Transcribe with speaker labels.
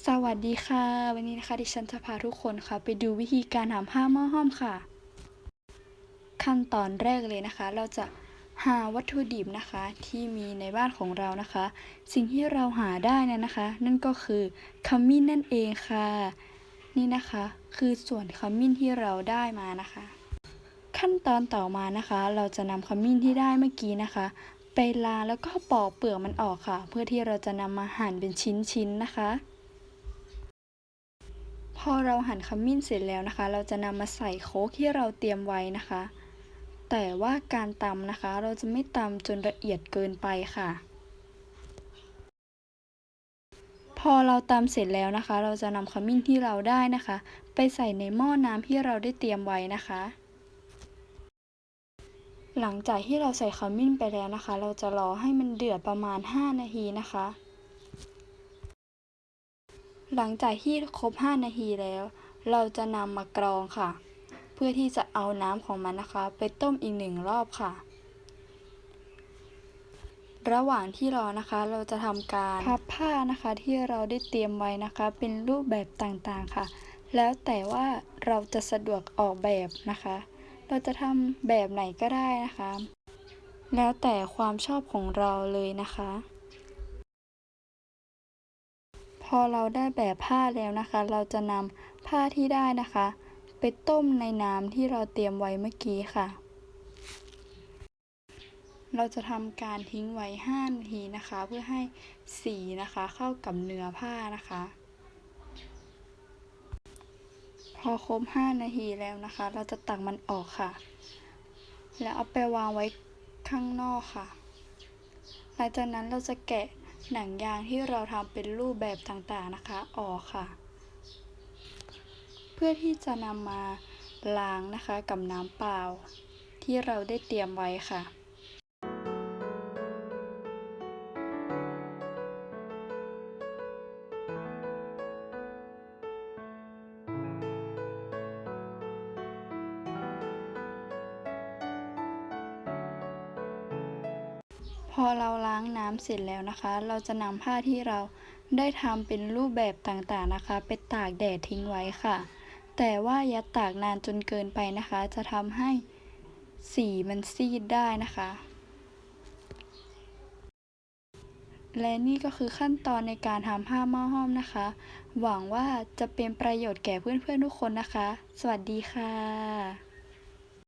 Speaker 1: สวัสดีค่ะ วันนี้นะคะดิฉันจะพาทุกคนค่ะ ไปดูวิธีการทำผ้าหม้อห้อมค่ะ ขั้นตอนแรกเลยนะคะ เราจะหาวัตถุดิบนะคะที่มีในบ้านของเรานะคะ สิ่งที่เราหาได้นยนะคะ นั่นก็คือขมิ้นนั่นเองค่ะ นี่นะคะ คือส่วนขมิ้นที่เราได้มานะคะ ขั้นตอนต่อมานะคะ เราจะนำขมิ้นที่ได้เมื่อกี้นะคะ ไปล้างแล้วก็ปอกเปลือกมันออกค่ะ เพื่อที่เราจะนำมาหั่นเป็นชิ้นๆนะคะ พอเราหั่นขมิ้นเสร็จแล้วนะคะ เราจะนำมาใส่โค้กที่เราเตรียมไว้นะคะ แต่ว่าการตำนะคะ เราจะไม่ตำจนละเอียดเกินไปค่ะ พอเราตำเสร็จแล้วนะคะ เราจะนำขมิ้นที่เราได้นะคะ ไปใส่ในหม้อน้ำที่เราได้เตรียมไว้นะคะ หลังจากที่เราใส่ขมิ้นไปแล้วนะคะ เราจะรอให้มันเดือดประมาณ 5 นาทีนะคะ หลังจากที่ครบ 5 นาทีแล้ว เราจะนำมากรองค่ะ เพื่อที่จะเอาน้ำของมันนะคะ ไปต้มอีกหนึ่งรอบค่ะ ระหว่างที่รอนะคะ เราจะทำการพับผ้านะคะที่เราได้เตรียมไว้นะคะ เป็นรูปแบบต่างๆค่ะ แล้วแต่ว่าเราจะสะดวกออกแบบนะคะ เราจะทำแบบไหนก็ได้นะคะ แล้วแต่ความชอบของเราเลยนะคะ อเราได้แบบผ้าแล้วนะคะ เราจะนำผ้าที่ได้นะคะ ไปต้มในน้ำที่เราเตรียมไว้เมื่อกี้ค่ะ เราจะทำการทิ้งไว้ 5 นาทีนะคะ เพื่อให้สีนะคะ เข้ากับเนื้อผ้านะคะ พอครบ 5 นาทีแล้วนะคะ เราจะตักมันออกค่ะ แล้วเอาไปวางไว้ข้างนอกค่ะ หลังจากนั้นเราจะแกะ หนังยางที่เราทำเป็นรูปแบบต่างๆนะคะ ออกค่ะ เพื่อที่จะนำมาล้างนะคะกับน้ำเปล่า ที่เราได้เตรียมไว้ค่ะ พอเราล้างน้ำเสร็จแล้วนะคะ เราจะนำผ้าที่เราได้ทำเป็นรูปแบบต่างๆนะคะ ไปตากแดดทิ้งไว้ค่ะ แต่ว่าอย่าตากนานจนเกินไปนะคะ จะทำให้สีมันซีดได้นะคะ และนี่ก็คือขั้นตอนในการทำผ้าหม้อห้อมนะคะ หวังว่าจะเป็นประโยชน์แก่เพื่อนๆทุกคนนะคะ สวัสดีค่ะ